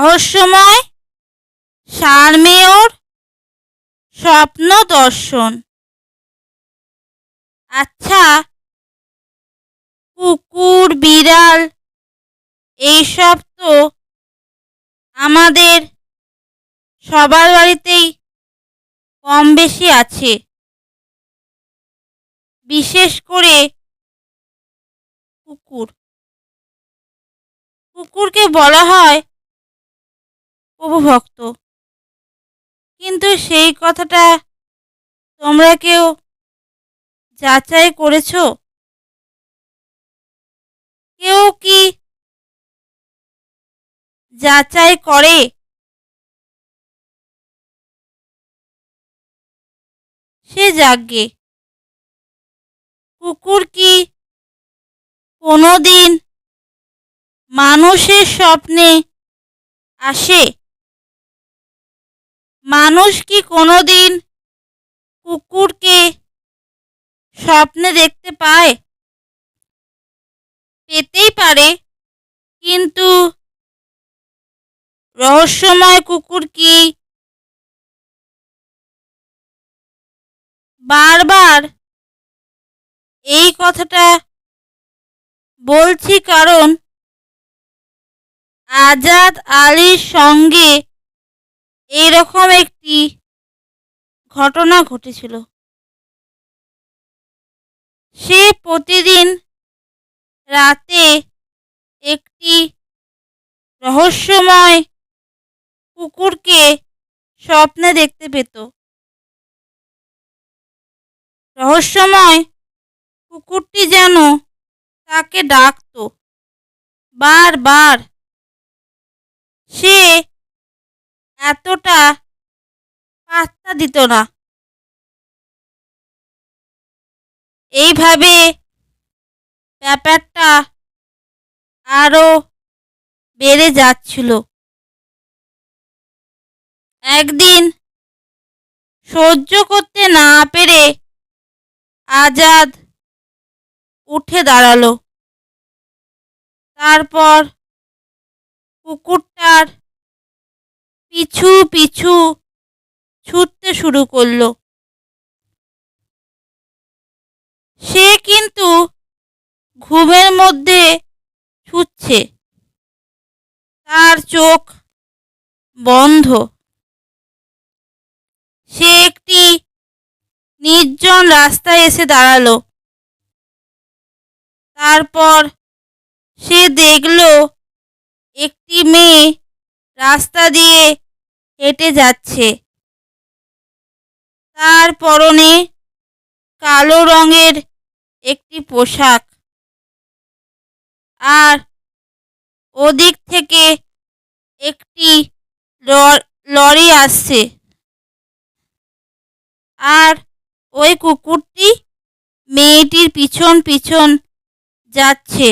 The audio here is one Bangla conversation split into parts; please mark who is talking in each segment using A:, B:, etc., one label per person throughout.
A: রহস্যময়, সারমেয়র স্বপ্ন দর্শন আচ্ছা কুকুর, বিড়াল, এইসব তো আমাদের সবার বাড়িতেই কম বেশি আছে। বিশেষ করে কুকুর। কুকুরকে বলা হয় প্রভুভক্ত কিন্তু সেই কথাটা তোমরা কেউ যাচাই করেছ? কেউ কি যাচাই করে? সে যাগে কুকুর কি কোনোদিন মানুষের স্বপ্নে আসে? মানুষ কি কোনোদিন কুকুরকে স্বপ্নে দেখতে পায়? পেতেই পারে, কিন্তু রহস্যময় কুকুর কি? বারবার এই কথাটা বলছি কারণ আজাদ আলীর সঙ্গে এরকম একটি ঘটনা ঘটেছিল। সে প্রতিদিন রাতে একটি রহস্যময় কুকুরকে স্বপ্নে দেখতে পেত। রহস্যময় কুকুরটি যেন তাকে ডাকত। বারবার সে এতটা পাত্তা দিত না। এইভাবে ব্যাপারটা আরও বেড়ে যাচ্ছিল। একদিন সহ্য করতে না পেরে আজাদ উঠে দাঁড়াল। তারপর কুকুরটার পিছু পিছু ছুটতে শুরু করল। সে কিন্তু ঘুমের মধ্যে ছুটছে। তার চোখ বন্ধ। সে একটি নির্জন রাস্তায় এসে দাঁড়াল। তারপর সে দেখল একটি মেয়ে রাস্তা দিয়ে হেঁটে যাচ্ছে। তার পরনে কালো রঙের একটি পোশাক। আর ওদিক থেকে একটি লরি আসছে। আর ওই কুকুরটি মেয়েটির পিছন পিছন যাচ্ছে।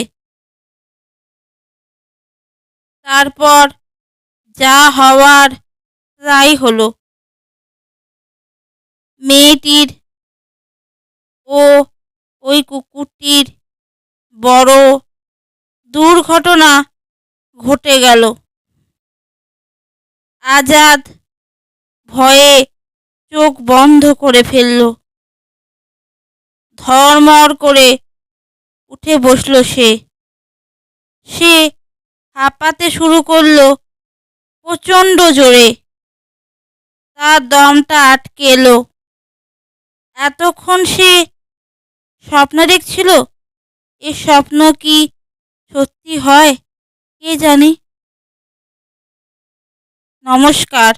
A: তারপর যা হওয়ার তাই হলো। মেয়েটির ও ওই কুকুরটির বড় দুর্ঘটনা ঘটে গেল। আজাদ ভয়ে চোখ বন্ধ করে ফেলল। ধর্মর করে উঠে বসল সে। সে হাঁপাতে শুরু করল প্রচণ্ড জোরে। তার দমটা আটকে এলো। এতক্ষণ সে স্বপ্ন দেখছিল? এ স্বপ্ন কি সত্যি হয়? কে জানে? নমস্কার।